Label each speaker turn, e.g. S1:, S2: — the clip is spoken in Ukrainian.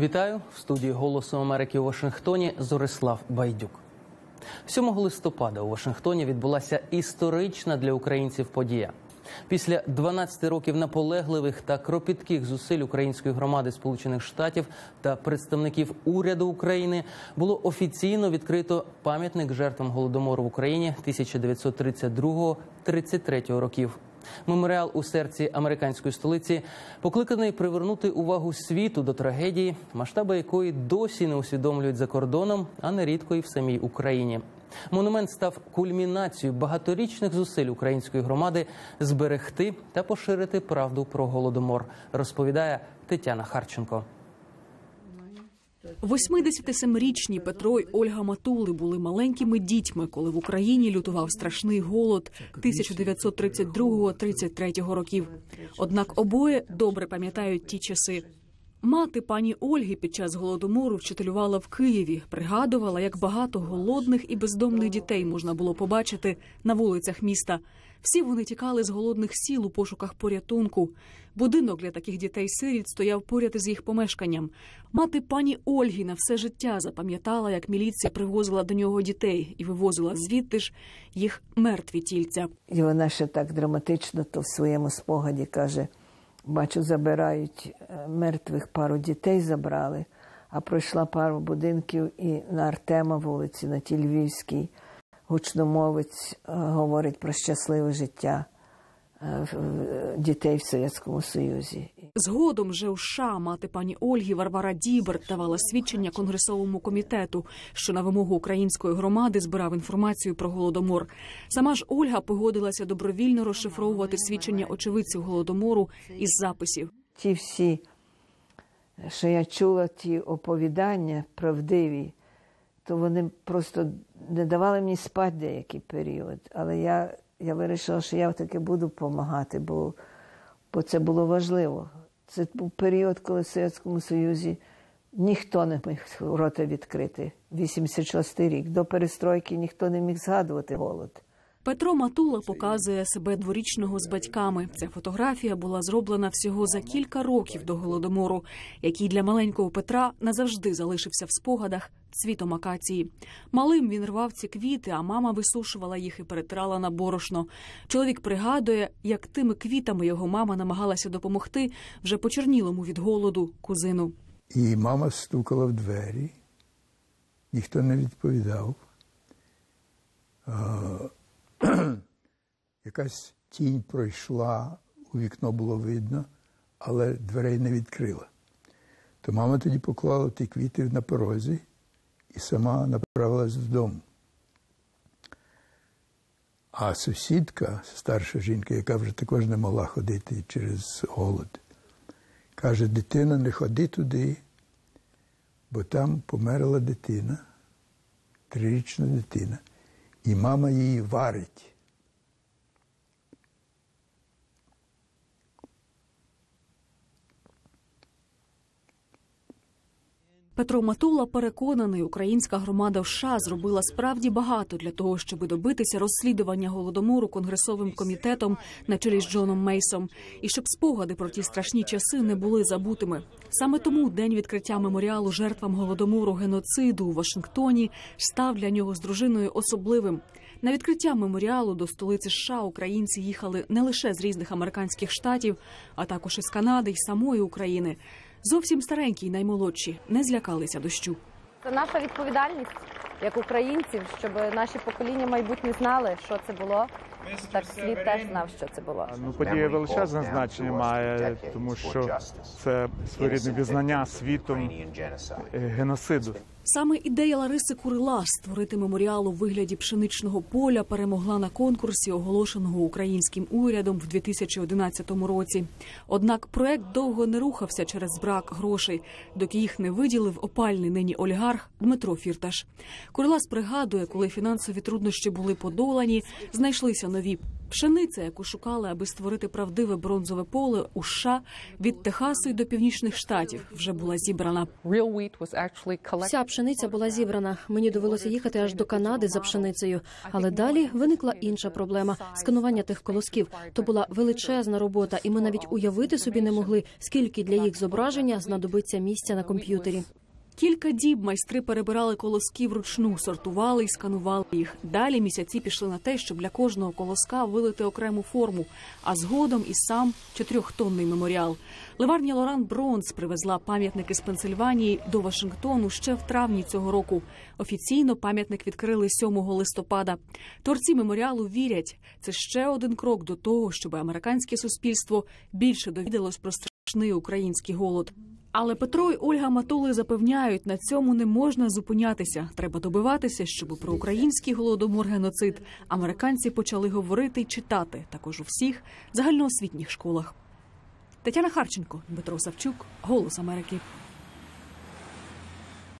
S1: Вітаю в студії Голосу Америки у Вашингтоні. Зорислав Байдюк. 7 листопада у Вашингтоні відбулася історична для українців подія. Після 12 років наполегливих та кропітких зусиль української громади Сполучених Штатів та представників уряду України було офіційно відкрито пам'ятник жертвам голодомору в Україні 1932-33 років. Меморіал у серці американської столиці покликаний привернути увагу світу до трагедії, масштаби якої досі не усвідомлюють за кордоном, а нерідко і в самій Україні. Монумент став кульмінацією багаторічних зусиль української громади зберегти та поширити правду про голодомор, розповідає Тетяна Харченко.
S2: 87-річні Петро й Ольга Матули були маленькими дітьми, коли в Україні лютував страшний голод 1932-33 років. Однак обоє добре пам'ятають ті часи. Мати пані Ольги під час голодомору вчителювала в Києві, пригадувала, як багато голодних і бездомних дітей можна було побачити на вулицях міста. Всі вони тікали з голодних сіл у пошуках порятунку. Будинок для таких дітей сиріт стояв поряд із їх помешканням. Мати пані Ольги на все життя запам'ятала, як міліція привозила до нього дітей і вивозила звідти ж їх мертві тільця.
S3: І вона ще так драматично то в своєму спогаді каже: бачу, забирають е, мертвих пару дітей забрали, а пройшла пару будинків і на Артема вулиці, на тій Львівській, гучномовець е, говорить про щасливе життя е, дітей в Совєтському Союзі.
S2: Згодом вже у США мати пані Ольги Варвара Дібер давала свідчення конгресовому комітету, що на вимогу української громади збирав інформацію про голодомор. Сама ж Ольга погодилася добровільно розшифровувати свідчення очевидців голодомору із записів.
S3: ті всі, що я чула, ті оповідання правдиві, то вони просто не давали мені спати деякий період. Але я, я вирішила, що я таки буду допомагати, бо, бо це було важливо. Це був період, коли в Совєтському Союзі ніхто не міг рота відкрити. 86 рік. До перестройки ніхто не міг згадувати голод.
S2: Петро Матула показує себе дворічного з батьками. Ця фотографія була зроблена всього за кілька років до голодомору, який для маленького Петра назавжди залишився в спогадах цвітом акації. Малим він рвав ці квіти, а мама висушувала їх і перетирала на борошно. Чоловік пригадує, як тими квітами його мама намагалася допомогти вже почернілому від голоду кузину.
S4: І мама стукала в двері, ніхто не відповідав. Якась тінь пройшла, у вікно було видно, але дверей не відкрила. То мама тоді поклала ті квіти на порозі і сама направилась додому. А сусідка, старша жінка, яка вже також не могла ходити через голод, каже: дитина, не ходи туди, бо там померла дитина, трирічна дитина, і мама її варить.
S2: Петро Матула переконаний, українська громада в США зробила справді багато для того, щоб добитися розслідування голодомору конгресовим комітетом на чолі з Джоном Мейсом, і щоб спогади про ті страшні часи не були забутими. Саме тому день відкриття меморіалу жертвам голодомору геноциду у Вашингтоні став для нього з дружиною особливим. На відкриття меморіалу до столиці США українці їхали не лише з різних американських штатів, а також із Канади й самої України. Зовсім старенькі й наймолодші не злякалися дощу.
S5: Це наша відповідальність як українців, щоб наші покоління майбутні знали, що це було. Так світ теж знав, що це було.
S6: Ну, подія величезне значення має, тому що це своєрідне визнання світом е, геноциду.
S2: Саме ідея Лариси Курила створити меморіал у вигляді пшеничного поля перемогла на конкурсі, оголошеного українським урядом в 2011 році. Однак проект довго не рухався через брак грошей, доки їх не виділив опальний нині олігарх Дмитро Фірташ. Курилас пригадує, коли фінансові труднощі були подолані, знайшлися нові. Пшениця, яку шукали, аби створити правдиве бронзове поле у США від Техасу й до північних штатів, вже була зібрана.
S7: Вся пшениця була зібрана. Мені довелося їхати аж до Канади за пшеницею. Але далі виникла інша проблема сканування тих колосків. То була величезна робота, і ми навіть уявити собі не могли, скільки для їх зображення знадобиться місця на комп'ютері.
S2: Кілька діб майстри перебирали колоски вручну, сортували і сканували їх. Далі місяці пішли на те, щоб для кожного колоска вилити окрему форму, а згодом і сам чотирьохтонний меморіал. Ливарня Лоран Бронс привезла пам'ятники з Пенсильванії до Вашингтону ще в травні цього року. Офіційно пам'ятник відкрили 7 листопада. Творці меморіалу вірять, це ще один крок до того, щоб американське суспільство більше довідалось про страшний український голод. Але Петро й Ольга Матули запевняють, на цьому не можна зупинятися. Треба добиватися, щоб про український голодомор геноцид американці почали говорити й читати також у всіх загальноосвітніх школах. Тетяна Харченко, Дмитро Савчук, Голос Америки.